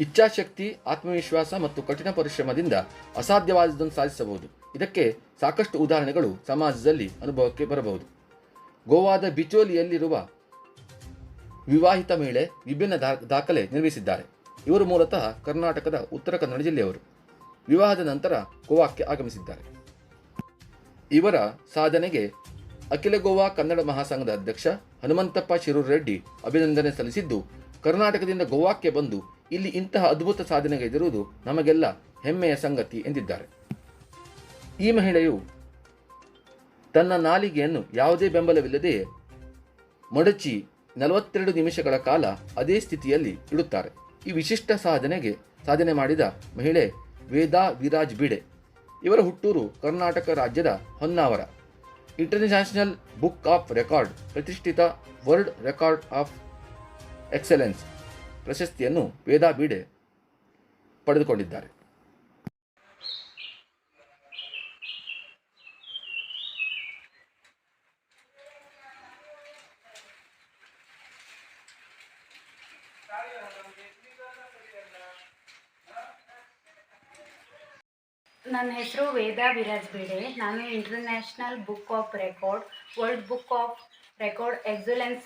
ಇಚ್ಛಾಶಕ್ತಿ, ಆತ್ಮವಿಶ್ವಾಸ ಮತ್ತು ಕಠಿಣ ಪರಿಶ್ರಮದಿಂದ ಅಸಾಧ್ಯವಾದದ್ದನ್ನು ಸಾಧಿಸಬಹುದು. ಇದಕ್ಕೆ ಸಾಕಷ್ಟು ಉದಾಹರಣೆಗಳು ಸಮಾಜದಲ್ಲಿ ಅನುಭವಕ್ಕೆ ಬರಬಹುದು. ಗೋವಾದ ಬಿಚೋಲಿಯಲ್ಲಿರುವ ವಿವಾಹಿತ ಮಹಿಳೆ ವಿಭಿನ್ನ ದಾಖಲೆ ನಿರ್ಮಿಸಿದ್ದಾರೆ. ಇವರು ಮೂಲತಃ ಕರ್ನಾಟಕದ ಉತ್ತರ ಕನ್ನಡ ಜಿಲ್ಲೆಯವರು. ವಿವಾಹದ ನಂತರ ಗೋವಾಕ್ಕೆ ಆಗಮಿಸಿದ್ದಾರೆ. ಇವರ ಸಾಧನೆಗೆ ಅಖಿಲ ಗೋವಾ ಕನ್ನಡ ಮಹಾಸಂಘದ ಅಧ್ಯಕ್ಷ ಹನುಮಂತಪ್ಪ ಶಿರೂರ್ ರೆಡ್ಡಿ ಅಭಿನಂದನೆ ಸಲ್ಲಿಸಿದ್ದು, ಕರ್ನಾಟಕದಿಂದ ಗೋವಾಕ್ಕೆ ಬಂದು ಇಲ್ಲಿ ಇಂತಹ ಅದ್ಭುತ ಸಾಧನೆಗೈದಿರುವುದು ನಮಗೆಲ್ಲ ಹೆಮ್ಮೆಯ ಸಂಗತಿ ಎಂದಿದ್ದಾರೆ. ಈ ಮಹಿಳೆಯು ತನ್ನ ನಾಲಿಗೆಯನ್ನು ಯಾವುದೇ ಬೆಂಬಲವಿಲ್ಲದೆಯೇ ಮಡಚಿ ನಲವತ್ತೆರಡು ನಿಮಿಷಗಳ ಕಾಲ ಅದೇ ಸ್ಥಿತಿಯಲ್ಲಿ ಇಡುತ್ತಾರೆ. ಈ ವಿಶಿಷ್ಟ ಸಾಧನೆಗೆ ಸಾಧನೆ ಮಾಡಿದ ಮಹಿಳೆ ವೇದಾ ವಿರಾಜ್ ಬಿಡೆ. ಇವರ ಹುಟ್ಟೂರು ಕರ್ನಾಟಕ ರಾಜ್ಯದ Honnavar. International book of record ಪ್ರತಿಷ್ಠಿತ ವರ್ಲ್ಡ್ ರೆಕಾರ್ಡ್ ಆಫ್ ಎಕ್ಸಲೆನ್ಸ್ ಪ್ರಶಸ್ತಿಯನ್ನು ವೇದಾ ಬೀಡೆ ಪಡೆದುಕೊಂಡಿದ್ದಾರೆ. ನನ್ನ ಹೆಸರು ವೇದಾ ವಿರಾಜ್ ಬೇಡೆ. ನಾನು international book of record world book of record excellence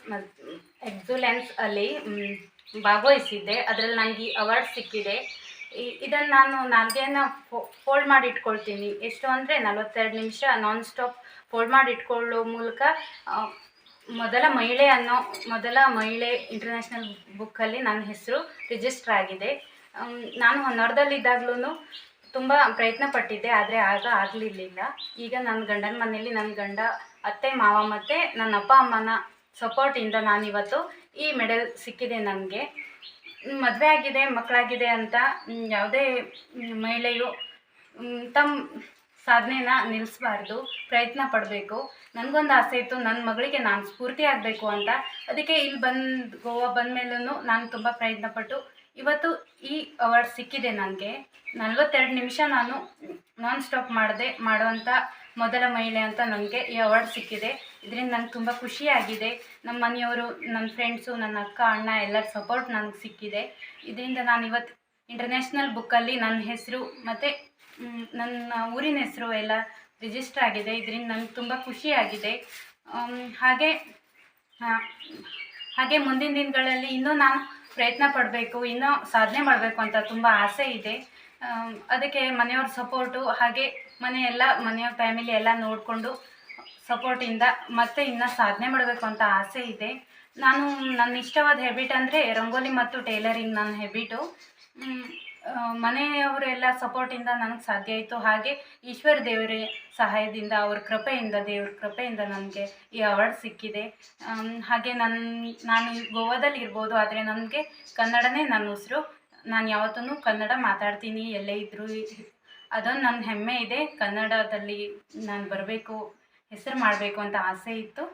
excellence ಅಲ್ಲಿ ಭಾಗವಹಿಸಿದ್ದೆ. ಅದರಲ್ಲಿ ನನಗೆ ಈ ಅವಾರ್ಡ್ ಸಿಕ್ಕಿದೆ. ಇದನ್ನು ನಾನು ನಾಲ್ಗೆನ ಫೋಲ್ಡ್ ಮಾಡಿ ಇಟ್ಕೊಳ್ತೀನಿ ಎಷ್ಟು ಅಂದರೆ ನಲವತ್ತೆರಡು ನಿಮಿಷ ನಾನ್ ಸ್ಟಾಪ್ ಫೋಲ್ಡ್ ಮಾಡಿ ಇಟ್ಕೊಳ್ಳೋ ಮೂಲಕ ಮೊದಲ ಮಹಿಳೆ ಅನ್ನೋ, ಮೊದಲ ಮಹಿಳೆ ಇಂಟರ್ನ್ಯಾಷನಲ್ ಬುಕ್ಕಲ್ಲಿ ನನ್ನ ಹೆಸರು ರಿಜಿಸ್ಟರ್ ಆಗಿದೆ. ನಾನು ಹೊನ್ನಾವರದಲ್ಲಿದ್ದಾಗಲೂ ತುಂಬ ಪ್ರಯತ್ನ ಪಟ್ಟಿದ್ದೆ ಆದರೆ ಆಗ ಆಗಲಿಲ್ಲ ಈಗ ನನ್ನ ಗಂಡನ ಮನೆಯಲ್ಲಿ ನನ್ನ ಗಂಡ, ಅತ್ತೆ, ಮಾವ ಮತ್ತು ನನ್ನ ಅಪ್ಪ, ಅಮ್ಮನ ಸಪೋರ್ಟಿಂದ ನಾನಿವತ್ತು ಈ ಮೆಡಲ್ ಸಿಕ್ಕಿದೆ ನನಗೆ. ಮದುವೆ ಆಗಿದೆ ಮಕ್ಕಳಾಗಿದೆ ಅಂತ ಯಾವುದೇ ಮಹಿಳೆಯು ತಮ್ಮ ಸಾಧನೆನ ನಿಲ್ಲಿಸಬಾರ್ದು ಪ್ರಯತ್ನ ಪಡಬೇಕು. ನನಗೊಂದು ಆಸೆ ಇತ್ತು ನನ್ನ ಮಗಳಿಗೆ ನಾನು ಸ್ಫೂರ್ತಿ ಆಗಬೇಕು ಅಂತ. ಅದಕ್ಕೆ ಇಲ್ಲಿ ಬಂದು, ಗೋವಾ ಬಂದ ಮೇಲೂ ನಾನು ತುಂಬ ಪ್ರಯತ್ನಪಟ್ಟು ಇವತ್ತು ಈ ಅವಾರ್ಡ್ ಸಿಕ್ಕಿದೆ ನನಗೆ. ನಲ್ವತ್ತೆರಡು ನಿಮಿಷ ನಾನು ನಾನ್ ಸ್ಟಾಪ್ ಮಾಡದೆ ಮಾಡುವಂಥ ಮೊದಲ ಮಹಿಳೆ ಅಂತ ನನಗೆ ಈ ಅವಾರ್ಡ್ ಸಿಕ್ಕಿದೆ. ಇದರಿಂದ ನಂಗೆ ತುಂಬ ಖುಷಿಯಾಗಿದೆ. ನಮ್ಮ ಮನೆಯವರು ನನ್ನ ಫ್ರೆಂಡ್ಸು ನನ್ನ ಅಕ್ಕ, ಅಣ್ಣ ಎಲ್ಲರ ಸಪೋರ್ಟ್ ನನಗೆ ಸಿಕ್ಕಿದೆ. ಇದರಿಂದ ನಾನು ಇವತ್ತು ಇಂಟರ್ನ್ಯಾಷನಲ್ ಬುಕ್ಕಲ್ಲಿ ನನ್ನ ಹೆಸರು ಮತ್ತು ನನ್ನ ಊರಿನ ಹೆಸರು ಎಲ್ಲ ರಿಜಿಸ್ಟರ್ ಆಗಿದೆ. ಇದರಿಂದ ನನಗೆ ತುಂಬ ಖುಷಿಯಾಗಿದೆ. ಹಾಗೆ ಹಾಗೆ ಮುಂದಿನ ದಿನಗಳಲ್ಲಿ ಇನ್ನೂ ನಾನು ಪ್ರಯತ್ನ ಪಡಬೇಕು, ಇನ್ನೂ ಸಾಧನೆ ಮಾಡಬೇಕು ಅಂತ ತುಂಬ ಆಸೆ ಇದೆ. ಅದಕ್ಕೆ ಮನೆಯವ್ರ ಸಪೋರ್ಟು ಹಾಗೆ ಮನೆಯೆಲ್ಲ ಮನೆಯವ್ರ ಫ್ಯಾಮಿಲಿ ಎಲ್ಲ ನೋಡಿಕೊಂಡು ಸಪೋರ್ಟಿಂದ ಮತ್ತೆ ಇನ್ನೂ ಸಾಧನೆ ಮಾಡಬೇಕು ಅಂತ ಆಸೆ ಇದೆ. ನಾನು ನನ್ನ ಇಷ್ಟವಾದ ಹೆಬಿಟ್ ಅಂದರೆ ರಂಗೋಲಿ ಮತ್ತು ಟೈಲರಿಂಗ್ ನನ್ನ ಹೆಬಿಟು ಮನೆಯವರೆಲ್ಲ ಸಪೋರ್ಟಿಂದ ನನಗೆ ಸಾಧ್ಯ ಆಯಿತು. ಹಾಗೆ ಈಶ್ವರ ದೇವರ ಸಹಾಯದಿಂದ, ಅವ್ರ ಕೃಪೆಯಿಂದ, ದೇವ್ರ ಕೃಪೆಯಿಂದ ನನಗೆ ಈ ಅವಾರ್ಡ್ ಸಿಕ್ಕಿದೆ. ಹಾಗೆ ನನ್ನ ನಾನು ಗೋವಾದಲ್ಲಿ ಇರ್ಬೋದು ಆದರೆ ನನಗೆ ಕನ್ನಡನೇ ನನ್ನ ಉಸಿರು. ನಾನು ಯಾವತ್ತೂ ಕನ್ನಡ ಮಾತಾಡ್ತೀನಿ, ಎಲ್ಲೇ ಇದ್ದರೂ ಅದೊಂದು ನನ್ನ ಹೆಮ್ಮೆ ಇದೆ. ಕನ್ನಡದಲ್ಲಿ ನಾನು ಬರಬೇಕು, ಹೆಸರು ಮಾಡಬೇಕು ಅಂತ ಆಸೆ ಇತ್ತು.